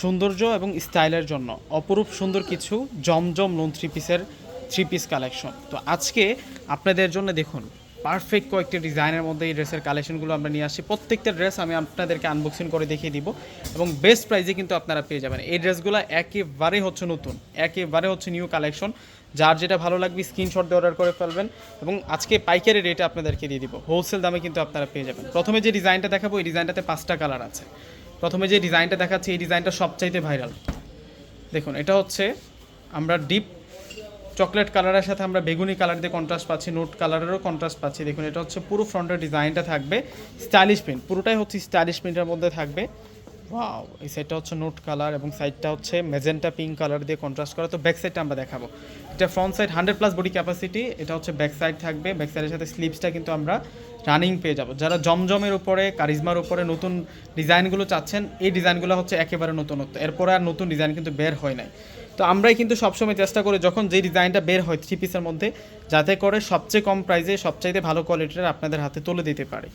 সৌন্দর্য এবং স্টাইলের জন্য অপরূপ সুন্দর কিছু জমজম লোন থ্রি পিসের থ্রি পিস কালেকশন তো আজকে আপনাদের জন্য দেখুন পারফেক্ট কয়েকটি ডিজাইনের মধ্যে এই ড্রেসের কালেকশনগুলো আমরা নিয়ে আসি প্রত্যেকটা ড্রেস আমি আপনাদেরকে আনবক্সিং করে দেখিয়ে দিব এবং বেস্ট প্রাইজে কিন্তু আপনারা পেয়ে যাবেন। এই ড্রেসগুলো একেবারে হচ্ছে নতুন, একেবারে হচ্ছে নিউ কালেকশন যার যেটা ভালো লাগবে স্ক্রিনশট দিয়ে অর্ডার করে ফেলবেন এবং আজকে পাইকারি রেটে আপনাদেরকে দিয়ে দিব। হোলসেল দামে কিন্তু আপনারা পেয়ে যাবেন। প্রথমে যে ডিজাইনটা দেখাবো, এই ডিজাইনটাতে পাঁচটা কালার আছে। প্রথমে যে ডিজাইনটা দেখাচ্ছি, এই ডিজাইনটা সবচাইতে ভাইরাল। দেখুন, এটা হচ্ছে আমরা ডিপ চকলেট কালারের সাথে আমরা বেগুনি কালার দিয়ে কন্ট্রাস্ট পাচ্ছি নোট কালারেরও কন্ট্রাস্ট পাচ্ছি। দেখুন, এটা হচ্ছে পুরো ফ্রন্টের ডিজাইনটা থাকবে স্টাইলিশ প্রিন্ট পুরোটাই হচ্ছে স্টাইলিশ প্রিন্টের মধ্যে থাকবে। ওয়াও এই সাইডটা হচ্ছে নোট কালার এবং সাইডটা হচ্ছে মেজেন্টা পিঙ্ক কালার দিয়ে কন্ট্রাস্ট করা। তো ব্যাক সাইডটা আমরা দেখাবো। এটা front side hundred plus body capacity এটা হচ্ছে ব্যাক সাইড থাকবে। ব্যাক সাইডের সাথে স্লিপসটা কিন্তু আমরা রানিং পেয়ে যাব। যারা জমজমের উপরে কারিজমার উপরে নতুন ডিজাইনগুলো চাচ্ছেন, এই ডিজাইনগুলো হচ্ছে একেবারে নতুনত্ব। এরপরে আর নতুন ডিজাইন কিন্তু বের হয় নাই। তো আমরাই কিন্তু সবসময় চেষ্টা করি, যখন যে ডিজাইনটা বের হয় থ্রি পিসের মধ্যে, যাতে করে সবচেয়ে কম প্রাইসে সবচাইতে ভালো কোয়ালিটির আপনাদের হাতে তুলে দিতে পারে।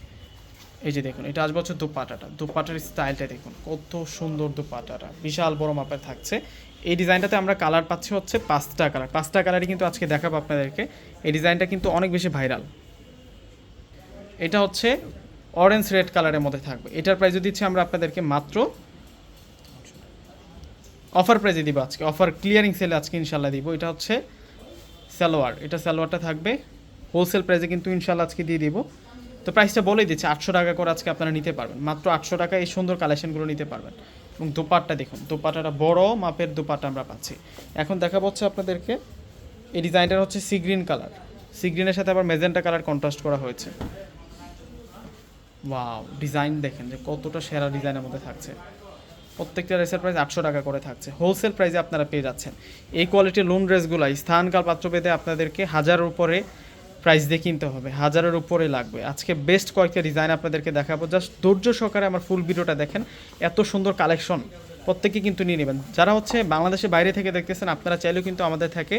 এই যে দেখুন, এটা আসবে হচ্ছে দুপাটাটা। দুপাটার স্টাইলটা দেখুন, কত সুন্দর দুপাটাটা। বিশাল বড় মাপের থাকছে। এই ডিজাইনটাতে আমরা কালার পাচ্ছি হচ্ছে পাঁচটা কালার। পাঁচটা কালারই কিন্তু আজকে দেখাবো আপনাদেরকে। এই ডিজাইনটা কিন্তু অনেক বেশি ভাইরাল। এটা হচ্ছে অরেঞ্জ রেড কালারের মধ্যে থাকবে। এটার প্রাইস দিচ্ছি আমরা আপনাদেরকে মাত্র অফার প্রাইজে দিব আজকে। অফার ক্লিয়ারিং সেলে আজকে ইনশাল্লাহ দিব। এটা হচ্ছে সালোয়ার। এটা সালোয়ারটা থাকবে। হোলসেল প্রাইজে কিন্তু ইনশাল্লাহ আজকে দিয়ে দিব। তো প্রাইসটা বলেই দিচ্ছে, আটশো টাকা করে আজকে আপনারা নিতে পারবেন। মাত্র আটশো টাকা এই সুন্দর কালেকশনগুলো নিতে পারবেন। এবং দোপাট্টা দেখুন, দোপাট্টাটা বড় মাপের দোপাট্টা আমরা পাচ্ছি। এখন দেখা হচ্ছে আপনাদেরকে, এই ডিজাইনটার হচ্ছে সি গ্রিন কালার সি গ্রিনের সাথে আবার মেজেন্টা কালার কন্ট্রাস্ট করা হয়েছে। ওয়াও ডিজাইন দেখেন যে কতটা সেরা ডিজাইনের মধ্যে থাকছে। প্রত্যেকটা ড্রেসের প্রাইস আটশো টাকা করে থাকছে। হোলসেল প্রাইসে আপনারা পেয়ে যাচ্ছেন। এই কোয়ালিটির লোন ড্রেসগুলো স্থানকাল পাত্র পেতে আপনাদেরকে হাজারের উপরে প্রাইস দিয়ে কিনতে হবে, হাজারের উপরে লাগবে। আজকে বেস্ট কয়েকটা ডিজাইন আপনাদেরকে দেখাবো। জাস্ট ধৈর্য সহকারে আমার ফুল ভিডিওটা দেখেন। এত সুন্দর কালেকশন প্রত্যেকে কিন্তু নিয়ে নেবেন। যারা হচ্ছে বাংলাদেশের বাইরে থেকে দেখতেছেন, আপনারা চাইলেও কিন্তু আমাদের থেকে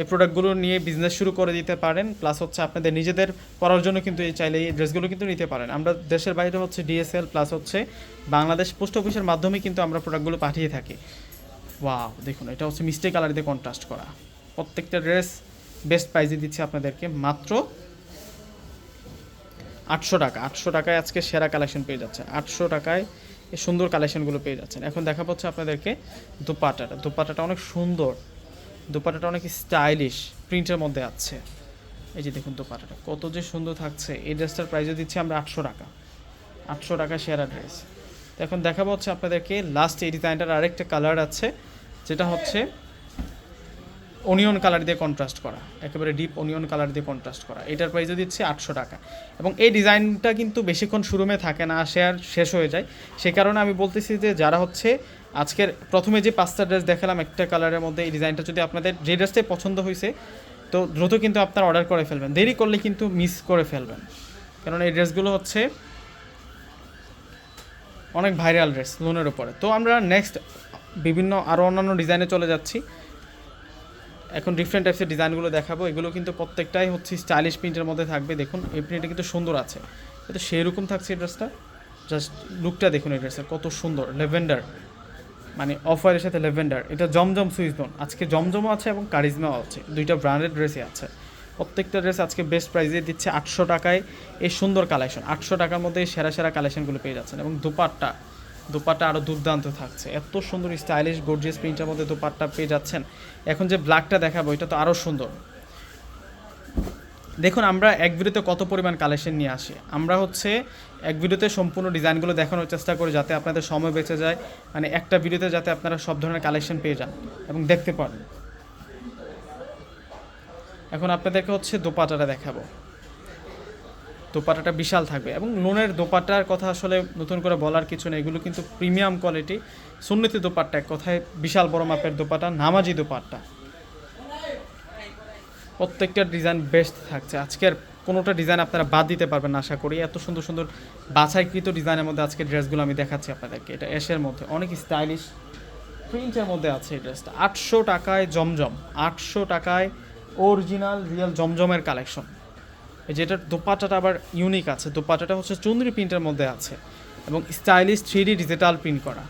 এই প্রোডাক্টগুলো নিয়ে বিজনেস শুরু করে দিতে পারেন। প্লাস হচ্ছে আপনাদের নিজেদের করার জন্য কিন্তু এই চাইলে এই ড্রেসগুলো কিন্তু নিতে পারেন। আমরা দেশের বাইরে হচ্ছে ডিএসএল প্লাস হচ্ছে বাংলাদেশ পোস্ট অফিসের মাধ্যমে কিন্তু আমরা প্রোডাক্টগুলো পাঠিয়ে থাকি। ওয়াও দেখুন, এটা হচ্ছে মিস্টেক কালার দিয়ে কন্ট্রাস্ট করা। প্রত্যেকটা ড্রেস বেস্ট প্রাইজে দিচ্ছি আপনাদেরকে মাত্র আটশো টাকা। আটশো টাকায় আজকে সেরা কালেকশন পেয়ে যাচ্ছে আটশো টাকায় এই সুন্দর কালেকশনগুলো পেয়ে যাচ্ছেন। এখন দেখা পাচ্ছে আপনাদেরকে দুপাটাটা। দুপাটাটা অনেক সুন্দর। দুপাটাটা অনেক স্টাইলিশ প্রিন্টের মধ্যে আছে। এই যে দেখুন দুপাটাটা, কত যে সুন্দর থাকছে। এই ড্রেসটার প্রাইসে দিচ্ছি আমরা আটশো টাকা। আটশো টাকা সেরা ড্রেস। এখন দেখা হচ্ছে আপনাদেরকে লাস্ট এই ডিজাইনটার আরেকটা কালার আছে, যেটা হচ্ছে অনিয়ন কালার দিয়ে কন্ট্রাস্ট করা। একেবারে ডিপ অনিয়ন কালার দিয়ে কন্ট্রাস্ট করা। এটার প্রাইসে দিচ্ছে আটশো টাকা। এবং এই ডিজাইনটা কিন্তু বেশিক্ষণ শোরুমে থাকে না সে আর শেষ হয়ে যায়। সে কারণে আমি বলতেছি যে যারা হচ্ছে আজকের প্রথমে যে পাঁচটা ড্রেস দেখালাম, একটা কালারের মধ্যে এই ডিজাইনটা যদি আপনাদের যে ড্রেসটাই পছন্দ হয়েছে তো দ্রুত কিন্তু আপনারা অর্ডার করে ফেলবেন। দেরি করলে কিন্তু মিস করে ফেলবেন। কারণ এই ড্রেসগুলো হচ্ছে অনেক ভাইরাল ড্রেস লোনের উপরে। তো আমরা নেক্সট বিভিন্ন আরও অন্যান্য ডিজাইনে চলে যাচ্ছি। এখন ডিফারেন্ট টাইপসের ডিজাইনগুলো দেখাবো। এগুলো কিন্তু প্রত্যেকটাই হচ্ছে স্টাইলিশ প্রিন্টের মধ্যে থাকবে। দেখুন, এই প্রিন্টটা কিন্তু সুন্দর আছে। এটা সেই রকম থাকছে এই ড্রেসটা জাস্ট লুকটা দেখুন এই ড্রেসের কত সুন্দর। লেভেন্ডার মানে অফ সাথে লেভেন্ডার এটা জমজম সুইজবন আজকে জমজমও আছে এবং কারিজমাও আছে। দুইটা ব্র্যান্ডেড ড্রেসই আছে। প্রত্যেকটা ড্রেস আজকে বেস্ট প্রাইসে দিচ্ছে আটশো টাকায়। এই সুন্দর কালেকশন আটশো টাকার মধ্যে সেরা সেরা কালেকশনগুলো পেয়ে যাচ্ছেন। এবং দুপাট্টা। দুপাট্টা আরও দুর্দান্ত থাকছে। এত সুন্দর স্টাইলিশ গর্জিয়াস প্রিন্টের মধ্যে দুপাট্টা পেয়ে যাচ্ছেন। এখন যে ব্ল্যাকটা দেখাবো, এটা তো আরও সুন্দর। দেখুন, আমরা এক ভিডিওতে কত পরিমাণ কালেকশন নিয়ে আসি। আমরা হচ্ছে এক ভিডিওতে সম্পূর্ণ ডিজাইনগুলো দেখানোর চেষ্টা করি যাতে আপনাদের সময় বেঁচে যায়। মানে একটা ভিডিওতে যাতে আপনারা সব ধরনের কালেকশন পেয়ে যান এবং দেখতে পারেন। এখন আপনাদেরকে হচ্ছে দোপাটাটা দেখাবো। দোপাটাটা বিশাল থাকবে এবং লোনের দোপাটার কথা আসলে নতুন করে বলার কিছু নেই। এগুলো কিন্তু প্রিমিয়াম কোয়ালিটি। সুন্নতি দোপাট্টা এক কথায় বিশাল বড় মাপের দোপাটা নামাজি দোপাট্টা। প্রত্যেকটা ডিজাইন বেস্ট থাকছে। আজকের কোনোটা ডিজাইন আপনারা বাদ দিতে পারবেন আশা করি। এত সুন্দর সুন্দর বাছাইকৃত ডিজাইনের মধ্যে আজকের ড্রেসগুলো আমি দেখাচ্ছি আপনাদেরকে। এটা এসের মধ্যে, অনেক স্টাইলিশ প্রিন্টের মধ্যে আছে এই ড্রেসটা। আটশো টাকায় জমজম, আটশো টাকায় অরিজিনাল রিয়েল জমজমের কালেকশন যেটার দোপাটাটা আবার ইউনিক আছে। দোপাটাটা হচ্ছে চুন্দ্রি প্রিন্টের মধ্যে আছে এবং স্টাইলিশ থ্রি ডিজিটাল প্রিন্ট করা।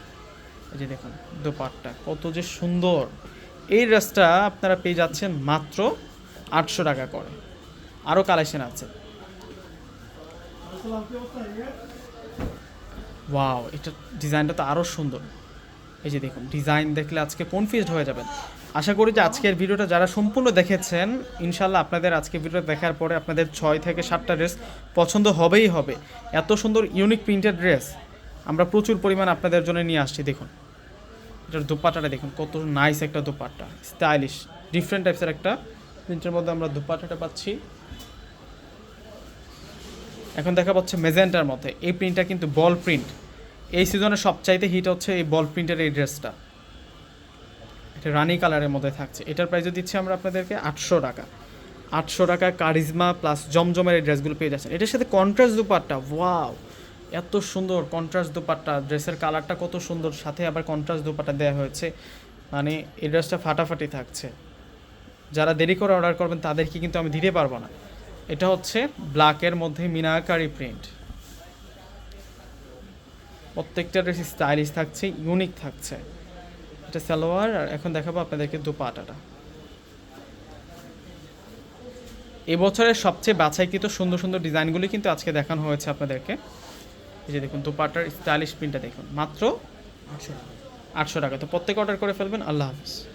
এই যে দেখুন দোপাট্টা, কত যে সুন্দর। এই ড্রেসটা আপনারা পেয়ে যাচ্ছেন মাত্র আটশো টাকা করে। আরও কালেকশন আছে। ওয়াও এটা ডিজাইনটা তো আরও সুন্দর। এই যে দেখুন ডিজাইন দেখলে আজকে কনফিউজড হয়ে যাবেন। আশা করি যে আজকের ভিডিওটা যারা সম্পূর্ণ দেখেছেন ইনশাল্লাহ আপনাদের আজকে ভিডিওটা দেখার পরে আপনাদের ছয় থেকে সাতটা ড্রেস পছন্দ হবেই হবে। এত সুন্দর ইউনিক প্রিন্টেড ড্রেস আমরা প্রচুর পরিমাণ আপনাদের জন্য নিয়ে আসছি, দেখুন। এটার দোপাট্টাটা দেখুন, কত নাইস একটা দোপাট্টা স্টাইলিশ ডিফারেন্ট টাইপসের একটা প্রিন্টের মধ্যে আমরা দোপাট্টাটা পাচ্ছি। এখন দেখা পাচ্ছে মেজেন্টার মধ্যে, এই প্রিন্টটা কিন্তু বল প্রিন্ট এই সিজনে সবচাইতে হিট হচ্ছে এই বল প্রিন্টের এই ড্রেসটা রানি কালারের মধ্যে থাকছে। এটার প্রাইসও দিচ্ছি আমরা আপনাদেরকে আটশো টাকা। আটশো টাকা কারিজমা প্লাস জমজমের এই ড্রেসগুলো পেয়ে যাচ্ছেন। এটার সাথে কন্ট্রাস্ট দুপাট্টা ওয়াও এত সুন্দর কন্ট্রাস্ট দুপাট্টা ড্রেসের কালারটা কত সুন্দর, সাথে আবার কন্ট্রাস্ট দুপাট্টা দেওয়া হয়েছে। মানে এই ড্রেসটা ফাটাফাটি থাকছে। যারা দেরি করে অর্ডার করবেন, তাদেরকে কিন্তু আমি দিতে পারব না। এটা হচ্ছে ব্ল্যাকের মধ্যে মিনাকারি প্রিন্ট প্রত্যেকটা ড্রেস স্টাইলিশ থাকছে ইউনিক থাকছে। এটা সালোয়ার আর এখন দেখাবো আপনাদেরকে দুপাটাটা। এবছরের সবচেয়ে বাছাইকৃত সুন্দর সুন্দর ডিজাইনগুলি কিন্তু আজকে দেখানো হয়েছে আপনাদেরকে। এই যে দেখুন দুপাটার স্টাইলিশ প্রিন্টটা দেখুন। মাত্র আটশো টাকা। তো প্রত্যেক অর্ডার করে ফেলবেন। আল্লাহ হাফিজ।